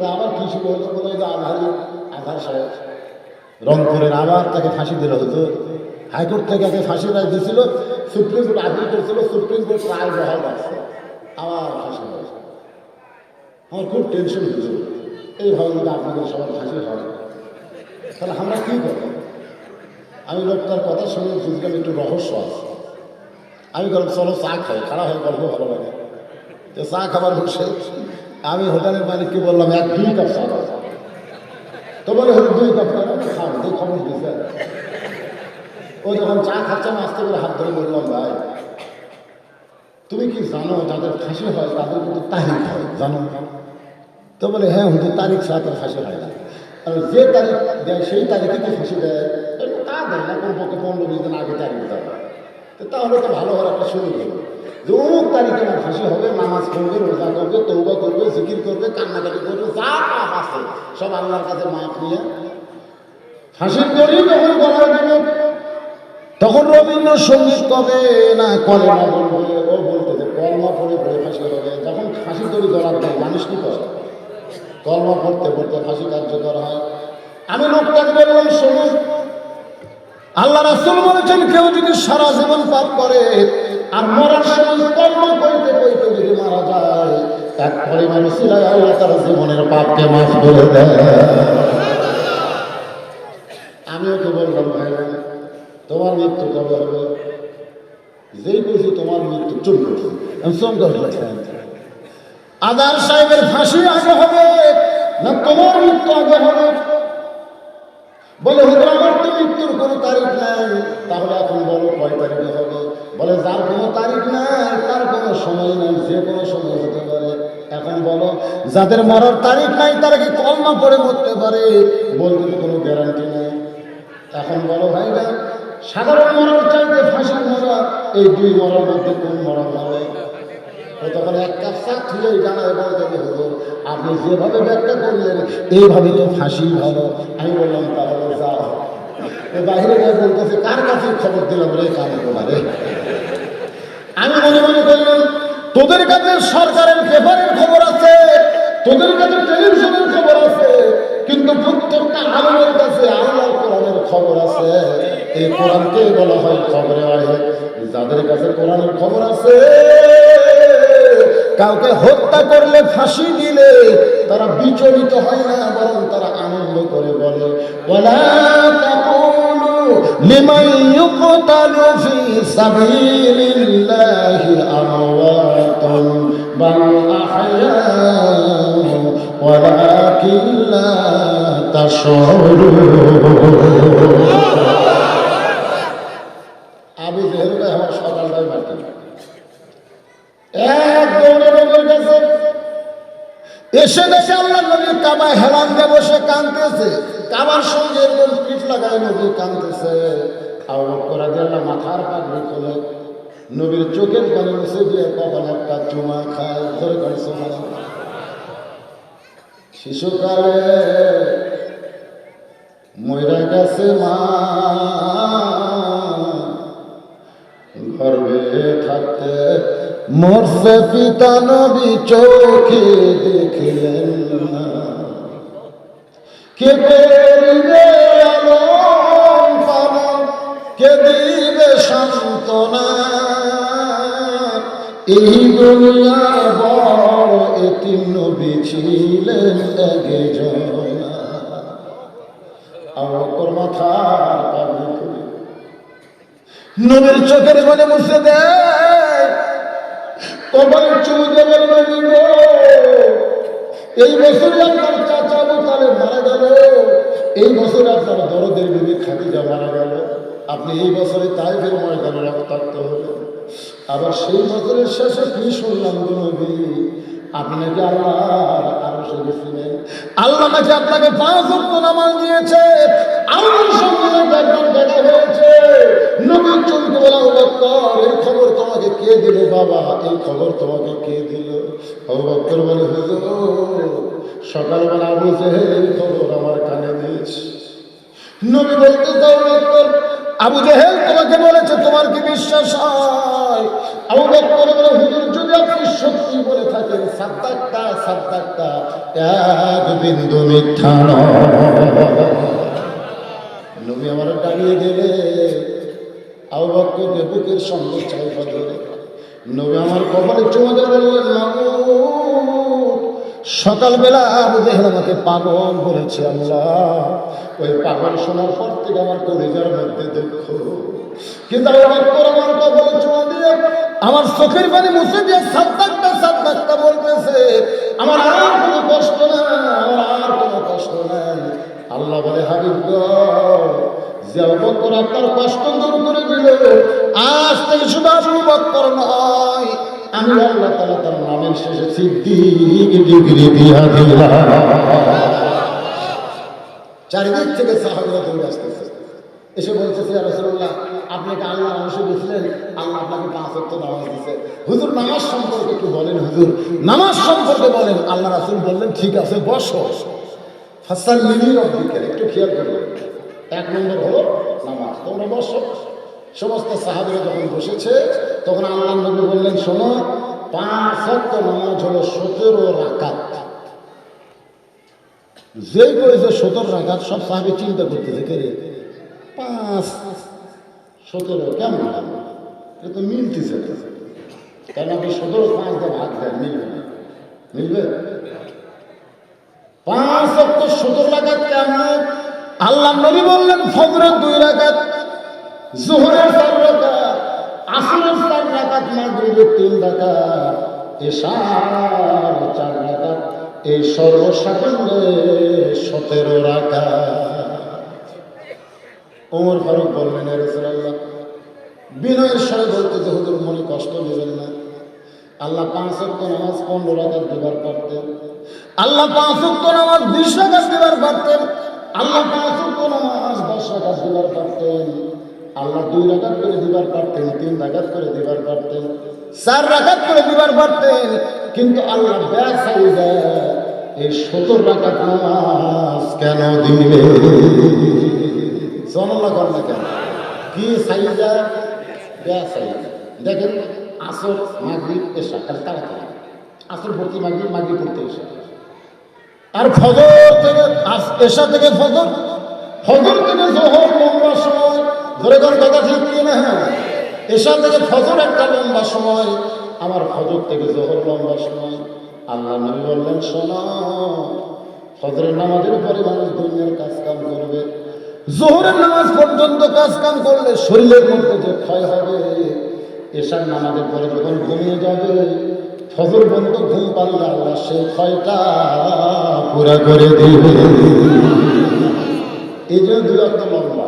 যে আবার কি শুরু হলো? বলে যে আধারি আধার সাহেব রংপুরের আবার তাকে ফাঁসি দিল হতো। হাইকোর্ট থেকে আগে ফাঁসি রায় দিয়েছিল। সুপ্রিম কোর্ট আপিল করেছিল। সুপ্রিম কোর্ট রায় বহাল রাখছে। আবার ফাঁসি হয়েছে আমার খুব টেনশন হয়েছিল এইভাবে যদি আপনাদের সবার ফাঁসি হয়। তাহলে আমরা কী করব? আমি লোকটার কথা শুনে বুঝলাম একটু রহস্য আছে। আমি গল্প চলো চা খাই। খারাপ হয়ে গল্প ভালো লাগে। তো চা খাবার বসে। আমি হোটেলের মালিককে বললাম, এক দুই কাপ দাও। তো বলে, হলো দুই কাপ কেন এই খবর দিছে। ও যখন চা খাচ্ছে, আমি আস্তে করে হাত ধরে বললাম, ভাই, তুমি কি জানো যাদের ফাঁসি হয়, তাদের কিন্তু তারিখ হয়, জানো? তো বলে হ্যাঁ হুজুর, তারিখ ছাড়া তার ফাঁসি হয় না। আর যে তারিখ দেয়, সেই তারিখে কি ফাঁসি দেয়? তা দেয় না কমপক্ষে পনেরো বিশ দিন আগে তারিখ দেয়। তাহলে তো ভালো হওয়ার একটা শুরু হলো যে অমুক তারিখে আমার ফাঁসি হবে, নামাজ পড়বে, রোজা করবে তৌবা করবে, জিকির করবে, কান্নাকাটি করবে, যা পাপ আছে, সব আল্লাহর কাছে মাপ নিয়ে। ফাঁসির দড়ি তখন গলায় দেবে, তখন রবীন্দ্রসঙ্গীত কবে না কলমা বলবে, ও বলতে যে কলমা পড়ে পড়ে ফাঁসি হবে। যখন ফাঁসির দড়ি গলার দেয় মানুষ কি করে? কলমা পড়তে পড়তে ফাঁসি কার্যকর হয়। আমি লোকটাকে বললাম শোনো আল্লাহ রাসুল বলেছেন, কেউ যদি সারা জীবন পাপ করে আর মরার সময় কর্ম কইতে কইতে যদি মারা যায়, এক পরিমাণ সিলাই আল্লাহ তার জীবনের পাপকে মাফ করে দেয়। আমি ওকে বললাম, ভাই, তোমার মৃত্যু কবে হবে? যেই বুঝি তোমার মৃত্যু চুপ করছি। আমি করলাম আদার সাহেবের ফাঁসি আগে হবে, না তোমার মৃত্যু আগে হবে? বলে হুজুর আমার তো মৃত্যুর কোনো তারিখ নাই, তাহলে এখন বলো কয় তারিখে হবে? বলে, যার কোনো তারিখ নাই, তার কোনো সময় নাই, যে কোনো সময় হতে পারে। এখন বলো, যাদের মরার তারিখ নাই, তারা কি কলমা পড়ে মরতে পারে? বলতে তো কোনো গ্যারান্টি নেই। এখন বলো ভাইরা সাধারণ মরার চাইতে ফাঁসি মরা, এই দুই মরার মধ্যে কোন মরা ভালো? তখন এক কাপ চা খুলে জানায় বলতে যে হুজুর, আপনি যেভাবে ব্যাখ্যা করলেন, এইভাবে তো ফাঁসি ভালো। আমি বললাম, তাহলে যাও। ও বাইরে গিয়ে বলতেছে, কার কাছে খবর দিলাম রে কানে রে আমি মনে মনে করলাম তোদের কাছে সরকারের পেপারের খবর আছে, তোদের কাছে টেলিভিশনের খবর আছে, কিন্তু প্রত্যেকটা আলমের কাছে আল্লাহ কোরআনের খবর আছে। এই কোরআনকে বলা হয় খবরে আহে যাদের কাছে কোরআনের খবর আছে, কাউকে হত্যা করলে ফাঁসি দিলে তারা বিচলিত হয় না, বরং তারা আনন্দ করে বলে। তাকুলু লিমান ইউকতালু ফি সাবিলিল্লাহি। লা তাশউরুন আবু জেহেল ভাই আমার সকালটাই মারতে এক দৌড়ে নবীর কাছে এসে দেখে আল্লাহ নবীর কাবায় হেলান দিয়ে বসে কাঁদতেছে কাবার সঙ্গে এরকম পিঠ লাগায় নবী কাঁদতেছে আবু বকর রাদিয়াল্লাহু মাথার পাগড়ি খোলে নবীর চোখের পানি মুছে দিয়ে কখন একটা চুমা খায়। ধরে করে সোমা শিশুকালে ময়রা গেছে মা গর্বে থাকতে মরছে পিতা নবী চোখে দেখিলেন কে করিবে আলম কে দিবে এই দুনিয়া এতিম নবী ছিলেন পাবি নবীর চোখের দেয় এই বছরে আপনার চাচা তাহলে মারা গেল। এই বছরে আপনার দরদের বিবি খাদিজা মারা গেল। আপনি এই বছরে তাইফের ময়দানে রক্তাক্ত হলেন। আবার সেই বছরের শেষে কি শুনলাম নবী? আপনি দিয়েছে, আল্লাহর বলে হুজুর, সকালবেলা আবু জেহেল এই আমার কানে দিয়েছে। নবী বলতে আবু জেহেল তোমাকে বলেছে, তোমার কি বিশ্বাস হয়? আবু বক্কর বলে যদি আপনি সত্যি বলে থাকেন থাকেন সাদ্দাকটা বিন্দু নবী আমার আবু সঙ্গে নবী আমার কপালে বললেন সকালবেলা আমাকে পাগল বলেছে আল্লাহ। ওই পাগল শোনার পর থেকে আমার কলিজার মধ্যে দুঃখ। কিন্তু আমার কপালে চুমা দিয়ে, আমার চোখের পানি মুছে দিয়ে বলতেছে, আমার আর কোনো কষ্ট নাই, আমার আর কোনো কষ্ট নাই। আল্লাহ বলে হাবিব আপনার কষ্ট দূর করে দিল। আজ থেকে শুধু নয়, আমি আল্লাহ তালা তার নামের শেষে সিদ্দিক ডিগ্রি দিয়া দিলাম। চারিদিক থেকে সাহাবিরা দৌড়ে আসতেছে। এসে বলতেছে রসুল্লাহ আপনাকে আল্লাহ অংশ দিয়েছিলেন, আল্লাহ আপনাকে পাঁচ অক্ট নামাজ দিচ্ছে হুজুর, নামাজ সম্পর্কে একটু বলেন হুজুর। নামাজ সম্পর্কে বলেন। আল্লাহ রাসুল বললেন, ঠিক আছে, বসো। ফাসাল লিলি রব্বিকের একটু খেয়াল করবেন। এক নম্বর হলো নামাজ। তোমরা বসো। সমস্ত সাহাবিরা যখন বসেছে, তখন আল্লাহ নবী বললেন, শোনো, পাঁচ অক্ট নামাজ হলো সতেরো রাকাত। যেই করেছে সতেরো রাকাত, সব সাহাবি চিন্তা করতেছে, কে পাঁচ সতেরো, কেমন? এটা তো মিলতেছে না। কেন আপনি সতেরো পাঁচ দিয়ে ভাগ দেন, মিলবে না। মিলবে? পাঁচ অক্ট সতেরো রাকাত কেমন আল্লাহ নবী বললেন, ফজরের দুই রাকাত, জোহরের চার রাকাত, আসরের চার রাকাত, মাগরিবের তিন রাকাত, এশার চার রাকাত, এই সর্বসাকুল্যে সতেরো রাকাত। ওমর ফারুক বললেন, "এ রাসূলুল্লাহ, বিনয়ের সাথে বলতে যে হুজুর মনে কষ্ট নেবেন না। আল্লাহ পাঁচ অক্ট নামাজ পনেরো রাকাত দিবার পারতেন আল্লাহ পাঁচ অক্ট নামাজ বিশ রাকাত দেবার পারতেন আল্লাহ পাঁচ অক্ট নামাজ দশ রাকাত দিবার পারতেন আল্লাহ দুই রাকাত করে দিবার পারতেন তিন রাকাত করে দিবার পারতেন চার রাকাত করে দিবার পারতেন কিন্তু আল্লাহ ব্যাস এই সত্তর রাকাত নামাজ কেন দিলে জনলা কর না কেন? কি সাইজা? বেয়া সাইজা। দেখেন, আসর, মাগরিব এসা খালি তাড়াতাড়ি। আসর পড়তে মাগরিব মাগরিব পড়তে এসা আর ফজর থেকে এসা থেকে ফজর? ফজর থেকে জোহর লম্বা সময়। ধরে ধরে কথা ঠিক কি না? হ্যাঁ। এসা থেকে ফজর একটা লম্বা সময় আমার ফজর থেকে জোহর লম্বা সময়। আল্লাহ নবী বললেন, শোনো, ফজরের নামাজের পরে মানুষ দুনিয়ার কাজ কাম করবে। জোহরের নামাজ পর্যন্ত কাজ কাম করলে শরীরের মধ্যে যে ক্ষয় হবে, এশার নামাজের পরে যখন ঘুমিয়ে যাবে, ফজর বন্ধ ঘুম পারলে আল্লাহ সেই ক্ষয়টা পুরা করে দিবে। এই জন্য একটা লম্বা।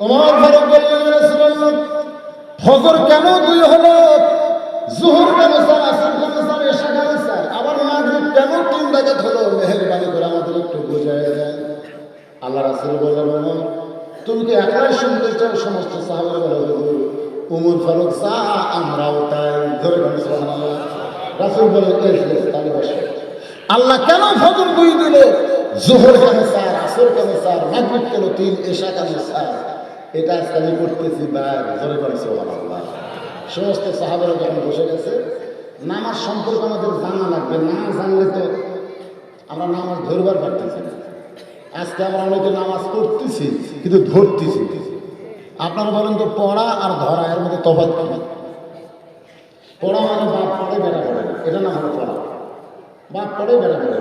তোমার ফারুক বললেন ফজর কেন দুই হলো? জোহর কেন স্যার কেন স্যার কেন স্যার আবার মাগরিব কেন তিন রাকাত ওমর তুমি কি শুনতে চাও? সমস্ত সাহাবারা ফারুক সা আমরাও তাই। ধরে রাসূল বলে আল্লাহ কেন ফজর দুই দিল? জোহর কেন স্যার? আসর কেন স্যার? মাগরিব কেন? তিন এশা কেন স্যার? এটা আজকে আমি করতেছি বা ধরে সমস্ত যখন বসে গেছে আমাদের জানা লাগবে। না জানলে তো আমরা নামাজ ধরবার পারতেছি না। আজকে আমরা অনেকে নামাজ পড়তেছি, কিন্তু ধরতেছি আপনারা বলেন তো, পড়া আর ধরা, এর মধ্যে তফাৎ কি? পড়া মানে বাপ পড়ে বেড়া পড়ে। এটা না হলো পড়া। বাপ পড়ে বেড়া পড়ে।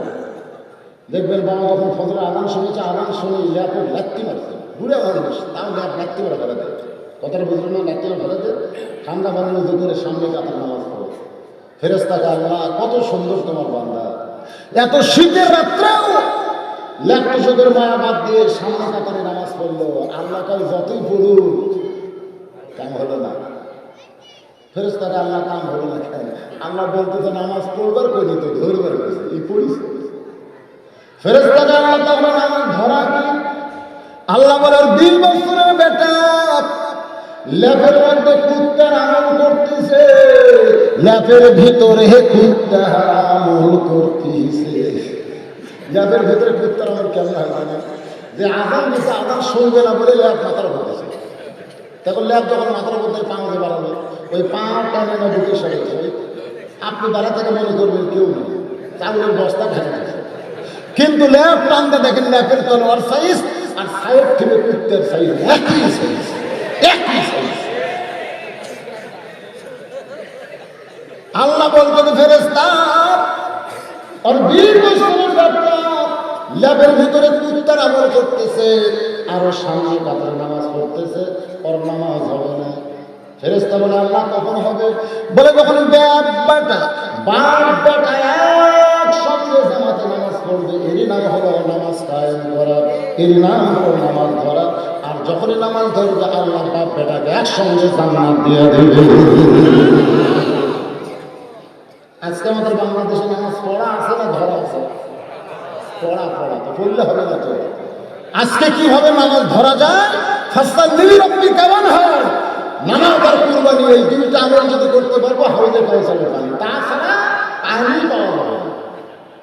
দেখবেন বাবা যখন ফজরে আদান শুনেছে আদান শুনে ল্যাপে লাত্তি মারছে। বুড়ে মানুষ তাও ল্যাপ লাত্তি মারা ফেলে দেয়। কথাটা বুঝলেন না? লাত্তি মারা ফেলে দেয়। ঠান্ডা উজু করে সামনে কাতার নামাজ পড়ে। ফেরেস্তাকে আল্লাহ, কত সুন্দর তোমার বান্দা। এত শীতের রাত্রেও ল্যাপটসের মায়া বাদ দিয়ে সামনে কাতারে নামাজ পড়ল। আল্লাহ কাল যতই পড়ুক, কাম হলো না। আল্লাহ কাম হলো না আল্লাহ বলতে তো নামাজ পড়বার করি তো ধরবার করেছে এই পড়িস ভিতরে কুত্তা আমল করতেছে। ল্যাপের ভিতরে কুত্তার আমল কেমন হয় জানেন? যে আদান দিতে আদান শুনবে না বলে ল্যাপ মাথার উপর দিয়েছে তখন ল্যাপ যখন মাথার উপর দিয়ে পা উঠে বাড়াবে ওই পা টানে না বুকে সরে আপনি বেড়া থেকে মনে করবেন কেউ নেই। চাউলের বস্তা ঢাকা কিন্তু ল্যাপ টানতে দেখেন ল্যাপের তলোয়ার সাইজ আর সাইড থেকে কুত্তের সাইজ একই সাইজ একই সাইজ আল্লাহ বলতেন ফেরেস্তা আর বীর বৈষ্ণবের বাচ্চা ল্যাবের ভিতরে কুত্তার আমল করতেছে, আরও সামনে কাতার নামাজ পড়তেছে ওর নামাজ হবে না। ফেরেস্তা বলে, আল্লাহ কখন হবে? বলে, যখন ব্যাপ বাটা বাপ বাটা একসঙ্গে জামাতে নামাজ পড়বে, এরই নাম হলো নামাজ কায়েম করা, এরই নাম হলো নামাজ ধরা। আর যখনই নামাজ ধরবে, আল্লাহ বাপ বেটাকে একসঙ্গে জান্নাত দিয়ে দেবে। পড়া পড়া, তো পড়লে হবে না তো। আজকে কীভাবে নামাজ ধরা যায়? ফাস্তার নিলি রব্বি কেমন হয়? নামাজ আর কুরবানি, এই দুইটা আমল যদি করতে পারব হাউজে কাউসারের পানি তাছাড়া পানি পাওয়া।